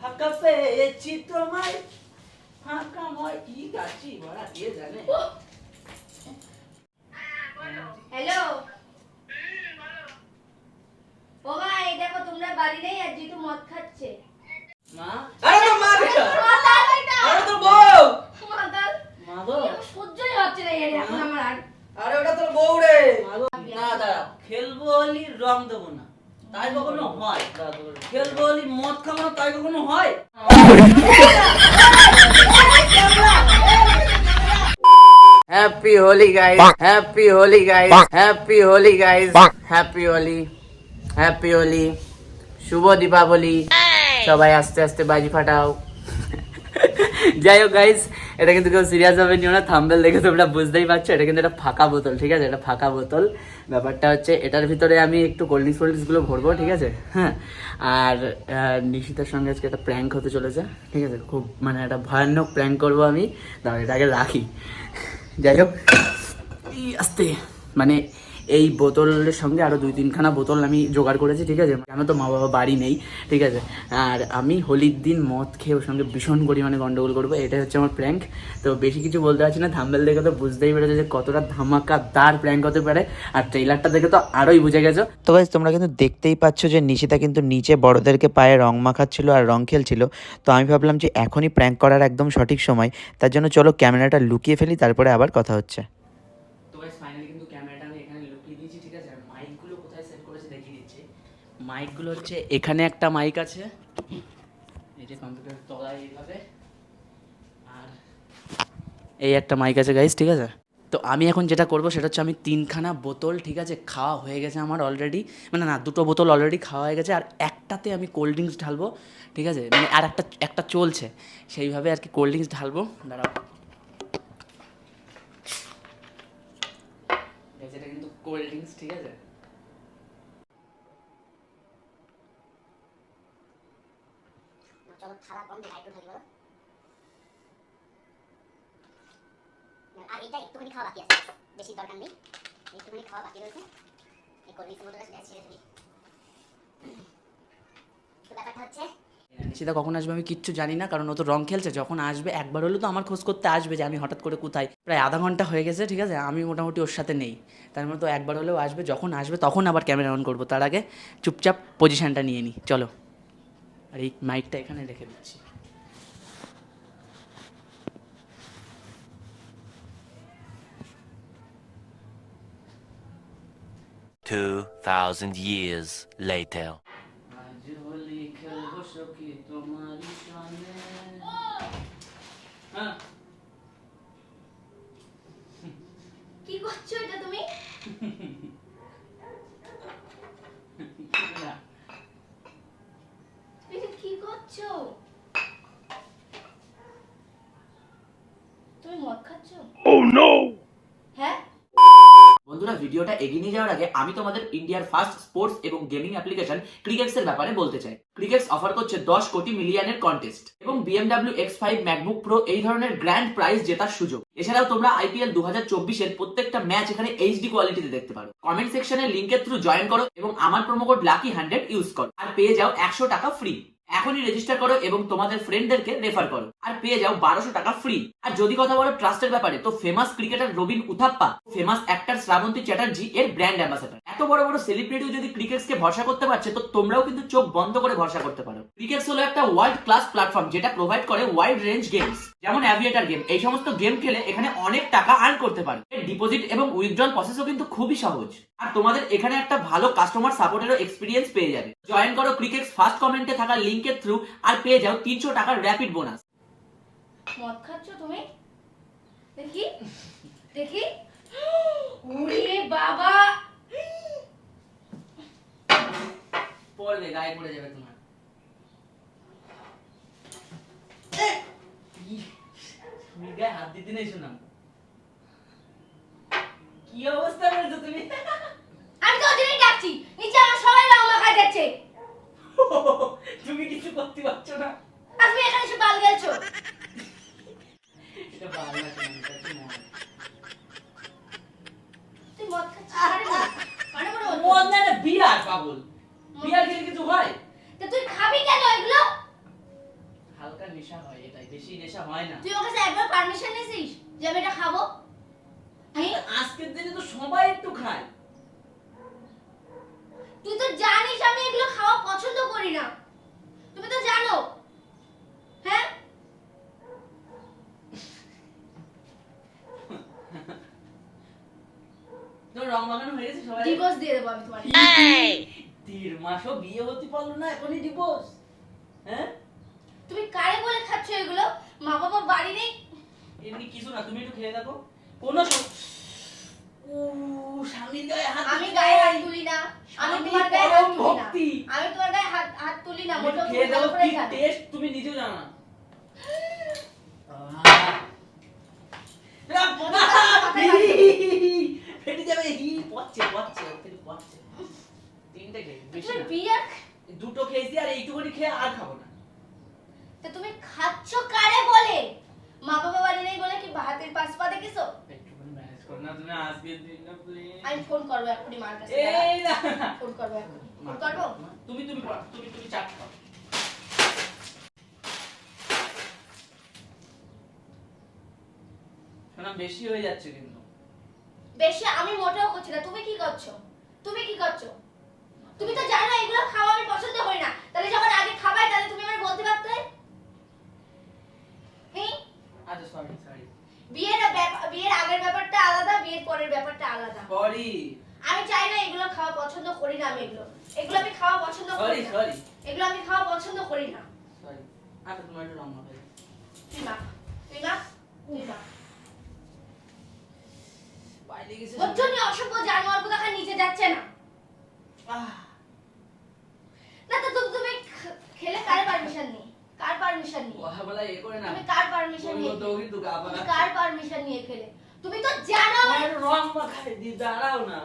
ফাঁকা পেয়েছি তোমায়। ফাঁকা ময় কি গাছি বড়া জানে। হ্যালো। ও ভাই দেখো তোমরা বাড়ি নেই আর জিতু মদ খাচ্ছে। মা? আরে তো মা রে মাতাল এটা আরে তো বউ। মাতাল মা সহ্যই হচ্ছে না এর এখন আমার আর। ওটা তোর বউ রে। না দাঁড়াও। খেলব হলি রং দেবো না। তাই কখনো হয়? খেলব হলি মদ খাব না, তাই কখনো হয়? Happy Holi guys happy Holi guys happy Holi guys happy Holi happy Holi শুভ দীপাবলি সবাই আস্তে আস্তে বাজি ফাটাও। যাই হোক গাইস এটা কিন্তু কেউ সিরিয়াস ভাবে নিও না। থাম্বেল দেখে তোমরা বুঝতেই পারছ, এটা কিন্তু একটা ফাঁকা বোতল, ঠিক আছে? এটা ফাঁকা বোতল। ব্যাপারটা হচ্ছে এটার ভিতরে আমি একটু কোল্ড ড্রিঙ্কস ফোল্ডগুলো ভরবো, ঠিক আছে? হ্যাঁ? আর নিশিতার সঙ্গে আজকে একটা প্র্যাঙ্ক হতে চলেছে, ঠিক আছে? খুব মানে একটা ভয়ানক প্র্যাঙ্ক করব আমি। তাহলে এটাকে রাখি। যাই হোক আস্তে। মানে এই বোতলের সঙ্গে আরও দুই তিনখানা বোতল আমি জোগাড় করেছি, ঠিক আছে? আমার তো মা বাবা বাড়ি নেই, ঠিক আছে? আর আমি হোলির দিন মদ খেয়ে ওর সঙ্গে ভীষণ পরিমাণে গন্ডগোল করব, এটাই হচ্ছে আমার প্র্যাঙ্ক তো বেশি কিছু বলতে পারছি না থাম্বেল দেখে তো বুঝতেই পেরেছে যে কতটা ধামাকা ধামাকাদার প্র্যাঙ্ক হতে পারে, আর ট্রেলারটা দেখে তো আরোই বুঝে গেছো। তো গাইজ তোমরা কিন্তু দেখতেই পাচ্ছ যে নিশিতা কিন্তু নিচে বড়দেরকে পায়ে রং মাখাচ্ছিল আর রং খেলছিল। তো আমি ভাবলাম যে এখনই প্র্যাঙ্ক করার একদম সঠিক সময়, তার জন্য চলো ক্যামেরাটা লুকিয়ে ফেলি, তারপরে আবার কথা হচ্ছে তো গাইস ফাইনালি কিন্তু ক্যামেরাটা আমি এখানে লুকিয়ে দিয়েছি ঠিক আছে আর মাইকগুলো কোথায় সেট করেছি দেখিয়ে দিচ্ছি মাইকগুলো হচ্ছে, এখানে একটা মাইক আছে। এই যে কম্পিউটার তলায় এইভাবে। আর এই একটা মাইক আছে গাইস ঠিক আছে? তো আমি এখন যেটা করব সেটা হচ্ছে আমি তিনখানা বোতল, ঠিক আছে, খাওয়া হয়ে গেছে আমার অলরেডি মানে না, দুটো বোতল অলরেডি খাওয়া হয়ে গেছে, আর একটাতে আমি কোল্ড ড্রিঙ্কস ঢালবো, ঠিক আছে? মানে আর একটা একটা চলছে। সেইভাবে আর কি কোল্ড ড্রিঙ্কস ঢালবো। দাঁড়াও। এটা কিন্তু কোল্ড ড্রিঙ্কস ঠিক আছে? চলো খারাপ লাইটও থাকবে বলো। আর এটা একটুখানি খাওয়া বাকি আছে, বেশি দরকার নেই। একটুখানি খাওয়া বাকি রয়েছে। এই সেটা ছেড়ে তো হচ্ছে, নিশিতা, কখন আসবে আমি কিচ্ছু জানি না, কারণ ও তো রং খেলছে। যখন আসবে, একবার হলেও তো আমার খোঁজ করতে আসবে যে আমি হঠাৎ করে কোথায়। প্রায় আধা ঘণ্টা হয়ে গেছে, ঠিক আছে? আমি মোটামুটি ওর সাথে নেই। তার মতো একবার হলেও আসবে, যখন আসবে, তখন আবার ক্যামেরা অন করব। তার আগে চুপচাপ পজিশনটা নিয়ে নিই চলো। আর এই মাইকটা এখানে রেখে দিচ্ছি Two thousand years later. ভিডিওটা এগিয়ে নিয়ে যাওয়ার আগে আমি তোমাদের ইন্ডিয়ার ফার্স্ট স্পোর্টস এবং গেমিং অ্যাপ্লিকেশন ক্রিকেটস এর ব্যাপারে বলতে চাই। ক্রিকেটস অফার করছে দশ কোটি মিলিয়নের কন্টেস্ট এবং BMW X five MacBook Pro এই ধরনের গ্র্যান্ড প্রাইজ জেতার সুযোগ। এছাড়াও তোমরা আইপিএল দু হাজার চব্বিশের প্রত্যেকটা ম্যাচ এখানে এইচডি কোয়ালিটিতে দেখতে পারো। কমেন্ট সেকশনে লিঙ্কের থ্রু জয়েন করো এবং আমার promo code lucky hundred use করো। আর পেয়ে যাও একশো টাকা ফ্রি এখনই রেজিস্টার করো এবং তোমাদের ফ্রেন্ডদেরকে রেফার করো। আর পেয়ে যাও বারোশো টাকা ফ্রি আর যদি কথা বলো ট্রাস্টের ব্যাপারে, তো famous cricketer Robin Uthappa famous actor Srabanti Chatterjee এর ব্র্যান্ড অ্যাম্বাসাডার এত বড় বড় সেলিব্রিটিও যদি ক্রিকেটকে ভরসা করতে পারছে, তো তোমরাও কিন্তু চোখ বন্ধ করে ভরসা করতে পারো। ক্রিকেটস হলো একটা ওয়ার্ল্ড ক্লাস প্ল্যাটফর্ম যেটা প্রোভাইড করে ওয়াইড রেঞ্জ গেমস যেমন অ্যাভিয়েটার গেম এই সমস্ত গেম খেলে এখানে অনেক টাকা আর্ন করতে পারো। এর ডিপোজিট এবং উইথড্রল প্রসেসও কিন্তু খুবই সহজ। আর তোমাদের এখানে একটা ভালো কাস্টমার সাপোর্টেরও এক্সপিরিয়েন্স পেয়ে যাবে। জয়েন করো ক্রিকেটস ফার্স্ট কমেন্টে থাকা লিঙ্কের থ্রু আর পেয়ে যাও তিনশো টাকার র্যাপিড বোনাস মদ খাচ্ছো তুমি? দেখি দেখি। ওরে বাবা! পড়বে গায়ে পড়ে যাবে তোমার। গায়ে হাত দিতে নেই শোনাম কি অবস্থা করেছ তুমি? আমি তো ওদিনই ডাকছি। নিচে আমার সবাই রং মাখায় যাচ্ছে। তুমি কিছু করতে পারছ না। তুমি এখানে এসে বাল গেছো এটা ভালো না, এটা মদ। তুই মদ না বিয়ার পাগল বিয়ার খেলে কিছু হয় তো তা তুই খাবি কেন এগুলো হালকা নেশা হয় এটাই বেশি নেশা হয় না তুই ওর কাছে একবার পারমিশন নিছিস যে আমি এটা খাব হ্যাঁ? আজকের দিনে তো সবাই একটু খায় তুই তো জানিস আমি এগুলো খাওয়া পছন্দ করি না তুমি তো জানো হ্যাঁ তোর রং বাগানো হয়ে গেছে সবাই ডিভোর্স দিয়ে দেবো আমি তোমার দেড় মাসও বিয়ে হতে পারল না এখনই ডিভোর্স হ্যাঁ? তুমি কারে বলে খাচ্ছ এগুলো? মা বাবা বাড়ি নেই। এমনি কিছু না তুমি একটু খেয়ে দেখো। কোনো উ স্বামীর গায়ে হাত আমি গায়ে হাত তুলি না। আমি তোমার গায়ে হাত তুলি না। আমি তোমার গায়ে হাত হাত তুলি না তুমি একটু খেয়ে তুমি দেখো কি টেস্ট তুমি নিজেও জানো না ফেটে যাবে হি পচছে পচছে ওখানে পচছে তিনটে খেয়ে বেশি তুমি বিয়ার দুটো খেয়েছি আর এইটুকুনি খেয়ে আর খাব না। তা তুমি খাচ্ছ কারে বলে? মা বাবা বাড়ি নেই বলে কি হাতের পাশ পা দেখেছ একটুখানি ম্যানেজ করো না তুমি আজকের দিনটা প্লিজ আমি ফোন করব এখনই মার কাছে এই না। ফোন করব এখন ফোন করব? তুমি তুমি তুমি তুমি চাট খাও। শোনা বেশি হয়ে যাচ্ছে কিন্তু। বেশি আমি মোটেও করছি না। তুমি কি করছ? তুমি কি করছ? তুমি তো জানো না এগুলো খাওয়া আমি পছন্দ করি না। তাহলে যখন আগে খাবাই তাহলে তুমি আমার বলতে পারতে? হ্যাঁ? আচ্ছা সরি সরি বিয়ের বিয়ের আগের ব্যাপারটা আলাদা বিয়ের পরের ব্যাপারটা আলাদা। সরি আমি চাই না এগুলো খাওয়া পছন্দ করি না আমি এগুলো। এগুলো আমি খাওয়া পছন্দ করি না। সরি এগুলো আমি খাওয়া পছন্দ করি না। সরি আচ্ছা তোমার একটু রং হবে তুই মা তুই মা তুই মা বাইরে গেছে ওর জন্য অসভ্য জানোয়ার কোথাকার নিচে যাচ্ছে না। না তো তুমি তুমি খেলে কার পারমিশন নিয়ে? কার পারমিশন নিয়ে? কথা বলা এ করে না। তুমি কার পারমিশন তুমি তো কিন্তু তুমি কার পারমিশন নিয়ে খেলে? তুমি তো জানো আমার আমার রং মাখাই দি দাঁড়াও না।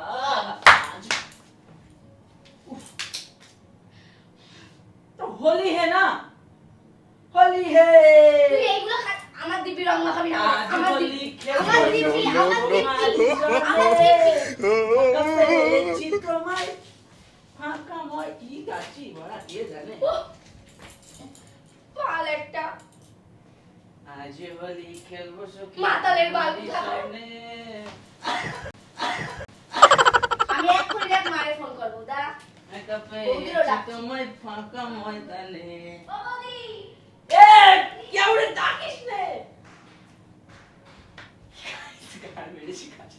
তো হোলি হে না? হোলি হে তুই এইগুলো খা- আমার দিব্যি রং মাখাবি না আজ আমার হোলি দিব্যি খেলব আমার দিব্যি আমার দিব্যি আমার দিব্যি চিত্রময় ফাঁকাময় কি গাছি বড়া কে জানে পাল একটা আজ হোলি খেলব সখী মাতালের বাল তোমারই কোথাকার? সামনে। আমি এক্ষুনি দেখ মারে ফোন করব দাঁড়া একা পেয়ে বৌদিরও ডাকছি। চিত্রময় ফাঁকা ময়দানে ও বৌদি এ কেউরে ডাকিস নে গান মেরেছি কাজ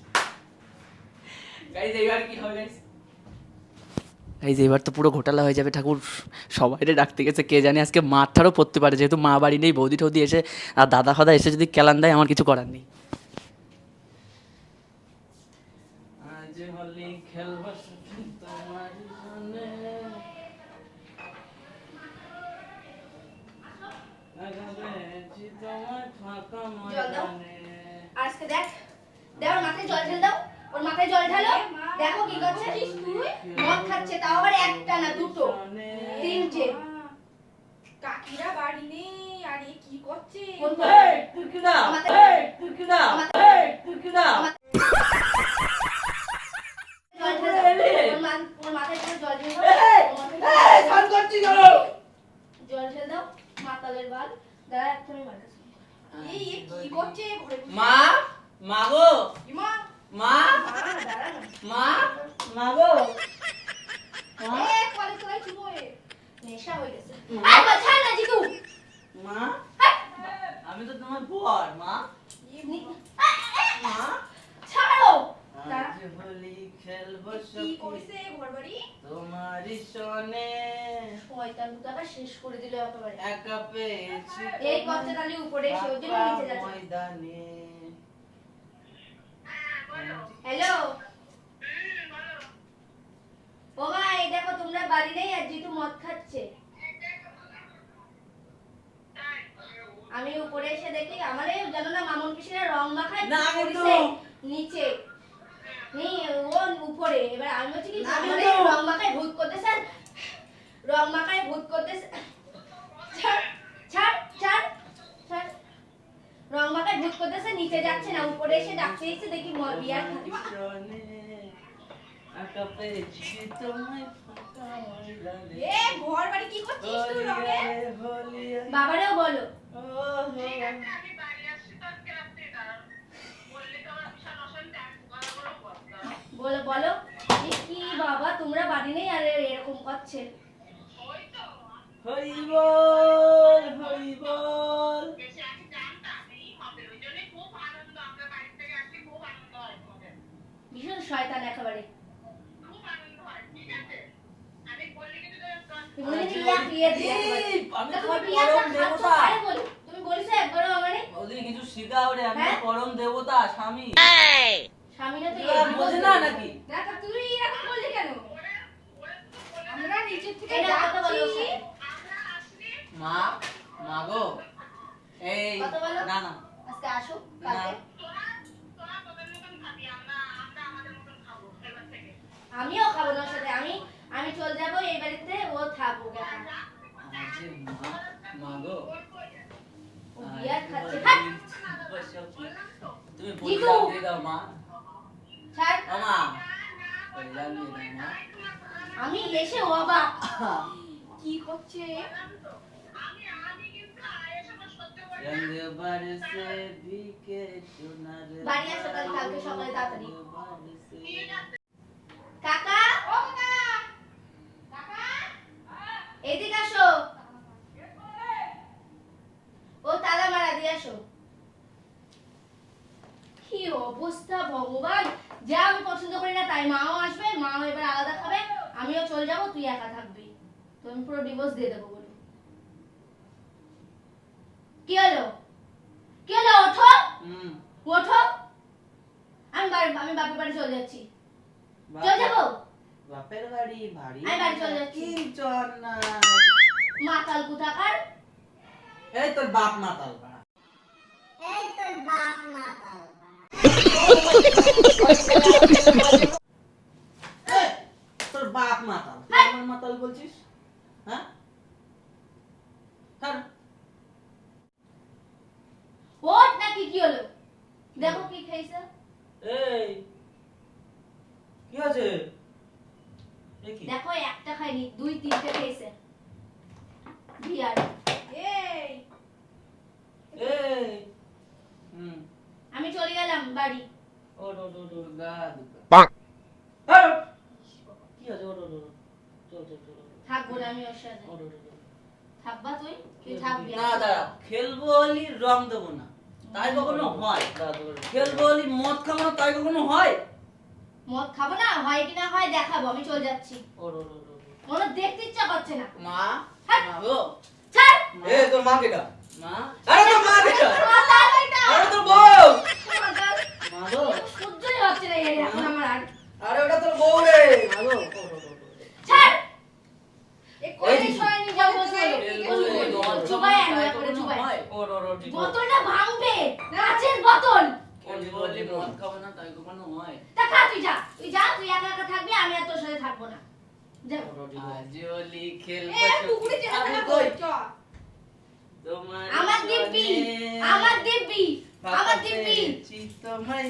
গাইজ এবার কি হবে গাইজ? এই যে এবার তো পুরো ঘোটালা হয়ে যাবে ঠাকুর। সবাইরে ডাকতে গেছে কে জানে? আজকে মাঠটারও পড়তে পারে যেহেতু মা বাড়ি নেই বৌদি টৌদি এসে আর দাদা ফাদা এসে যদি কেলান দেয় আমার কিছু করার নেই। আজকে দেখ দেখ ওর মাথায় জল ঢেল দাও। ওর মাথায় জল ঢালো। দেখো কি করছে? মদ খাচ্ছে তাও আবার একটা না দুটো। তিনটে। কাকিরা বাড়ি নেই আর কি করছে? তুই কি? তুই কি? তুই কি মা-? মা মা গো। ইমা মা। মা? মা গো। মা? এ কলে চুপ হয়ে নেশা হয়ে গেছে। আয় বাল না জিতু। মা? আমি তো তোমার বর মা। নি- আয়, আয়, মা ছাড়ো। হোলি খেলব কি সখী। করছে তোমারই সনে শয়তান দুটাকা শেষ করে দিল একেবারে। একা পেয়েছি এই তাহলে উপরে এসে ওই জন্য নিচে যাচ্ছে। ময়দানে। হ্যালো ও ভাই দেখো তোমরা বাড়ি নেই আর জিতু মদ খাচ্ছে। আমি উপরে এসে দেখি আমার জানো না মামুন পিসিরা রং মাখায় না, আমি তো- পড়ছে নিচে। নেই ও উপরে। এবার আমি বলছি কি রং মাখায় ভূত করতেছেন রং মাখায় ভূত করতেছে ছাড় ছাড় ছাড় ছাড় রং মাখায় ভূত করতেছে নিচে যাচ্ছে না উপরে এসে ডাকতে এসে দেখি মদ বিয়ার ঘর বাড়ি কি করছিস তুই রঙে? বাবারেও বলো। বলো বলো। কি বাবা তোমরা বাড়ি নেই আর এরকম করছে। হরি কারে বলি। তুমি বলিছো একবারও আমারে? ওদের কিছু শিখাও রে আমি হ্যাঁ? পরম দেবতা স্বামী। স্বামী না তো বোঝে না নাকি? না তুই এরকম বললি কেন? আমরা নিচের থেকে এটা কথা বলো ওর যাচ্ছি মা মা গো। এই না না। আজকে আসো কালকে। আমিও খাব না সাথে আমি আমি চল যাব এই বাড়িতে ও থাকব আমি। এসে অবাক। কি করছে? বাড়ি আসো কালকে সকালে তাড়াতাড়ি। কাকা? ও কাকা? কাকা এদিকে আসো। ও তালা মারা দিয়ে আসো। কি অবস্থা ভগবান? যা আমি পছন্দ করি না তাই মাও আসবে মাও এবার আলাদা খাবে আমিও চলে যাব তুই একা থাকবি। তো আমি পুরো ডিভোর্স দিয়ে দেবো বলে কি হলো? কি হলো? ওঠো। ওঠো। আমি আমি বাপের বাড়ি চলে যাচ্ছি। চলে যাব। বাপের বাড়ি বাড়ি আমি বাড়ি চলে যাচ্ছি। কিঞ্চন না মাতাল কোথাকার? এই তোর বাপ মাতাল এই তোর বাপ মাতাল তোর বাপ মাতাল। তুই আমার মাতাল বলছিস? হ্যাঁ? হ্যাঁ ওট নাকি কি হলো? দেখো কি খাইছে। এই কি আছে দেখো একটা খাইনি দুই তিনটে খেয়েছে। বিয়ার। এই! এই! হুম। আমি চলে গেলাম বাড়ি। ও ডো ডো ডো গা দুগা কি আছে ও ডো ডো চল চল চল থাকব না আমি ওর সাথে। ও ডো ডো ডো থাকবা তুই? তুই থাকবি। না দাঁড়া। খেলব বলি রং দেবো না। তাই কখনো হয়। খেলব বলি মদ খাব না তাই কখনো হয়? মদ খাব না? হয় কি না হয় দেখাবো আমি চলে যাচ্ছি। মনে দেখতে ইচ্ছা করছে না। মা। মা গো। ছাড়। এ তোর মা কেটা? মা? আরে তোর মা কেটা? মাতাল কেটা আরে তোর বউ। মা গো। সহ্যই হচ্ছে না এখন আমার আর। আরে ওটা তোর বউ রে। মা গো ও ডো ডো ডো। ছাড় এ ওই করে যে সরাই নিয়ে যাব বসে খেলব বলি রং চুবাই দেবো না, আনবে তাই করে কখনো চুবাই হয়? ও ডো ডো ঠিক আছে। বোতলটা ভাঙবে কাচের বোতল খেলব বলি মদ খাব না তাই কখনো হয় তা খা তুই যা তুই যা তুই একা একা থাকবি আমি আর তোর সাথে থাকব না যা আজ ওলি খেলব এ টুকুরি চেনা আমি না কই? কই চ তোমার আমার দিব্যি আমার দিব্যি আমার দিব্যি চিত্তময় মাতা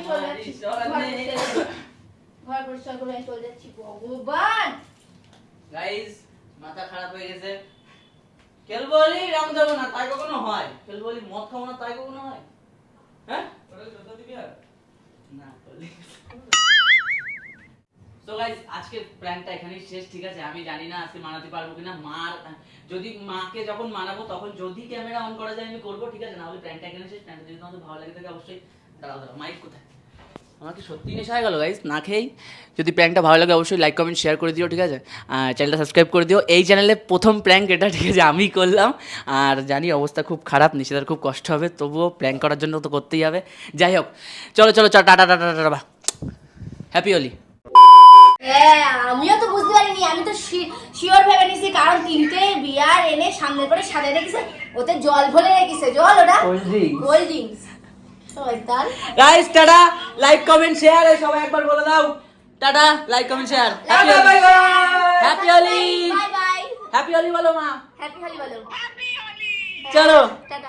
চলে যাচ্ছি। ঘর পরিষ্কার- করে আমি চলে যাচ্ছি। ভগবান! গাইস মাথা খারাপ হয়ে গেছে। খেলব বলি রং দেবো না, তাই কখনো হয়? খেলব বলি মদ খাব না, তাই কখনো হয়? হ্যাঁ? তো গাইস আজকে প্ল্যানটা এখানেই শেষ, ঠিক আছে? আমি জানি না আজকে মানাতে পারব কিনা। মার, যদি মাকে যখন মানাবো, তখন যদি ক্যামেরা অন করা যায়, আমি করব, ঠিক আছে? না হলে প্ল্যানটা এখানে শেষ প্ল্যানটা যদি তোমাদের ভালো লাগে থাকে, অবশ্যই দাঁড়াও দাঁড়াও মাইক কোথায়? আমাকে সত্যি নেশা হয়ে গেল গাইস না খেয়েই। যদি প্র্যাঙ্কটা ভালো লাগে অবশ্যই লাইক কমেন্ট শেয়ার করে দিও ঠিক আছে? আর চ্যানেলটা সাবস্ক্রাইব করে দিও। এই চ্যানেলে প্রথম প্র্যাঙ্ক এটা ঠিক আছে? আমি করলাম। আর জানি অবস্থা খুব খারাপ নিশিতার খুব কষ্ট হবে তবুও প্র্যাঙ্ক করার জন্য তো করতেই হবে। যাই হোক চলো চলো চলো tata tata tata happy Holi হ্যাঁ আমিও তো বুঝতে পারিনি আমি তো শিওর ভেবে নিছি কারণ তিনটে বিয়ার এনে সামনে করে সাজিয়ে রেখেছে ওতে জল ভরে রেখেছে জল ওটা? Cold drinks guys tata like comment share সবাই একবার বলে দাও। Tata like comment share happy Holi happy Holi bye bye happy Holi বলো মা। হ্যাপি হোলি বলো। চলো। টাটা।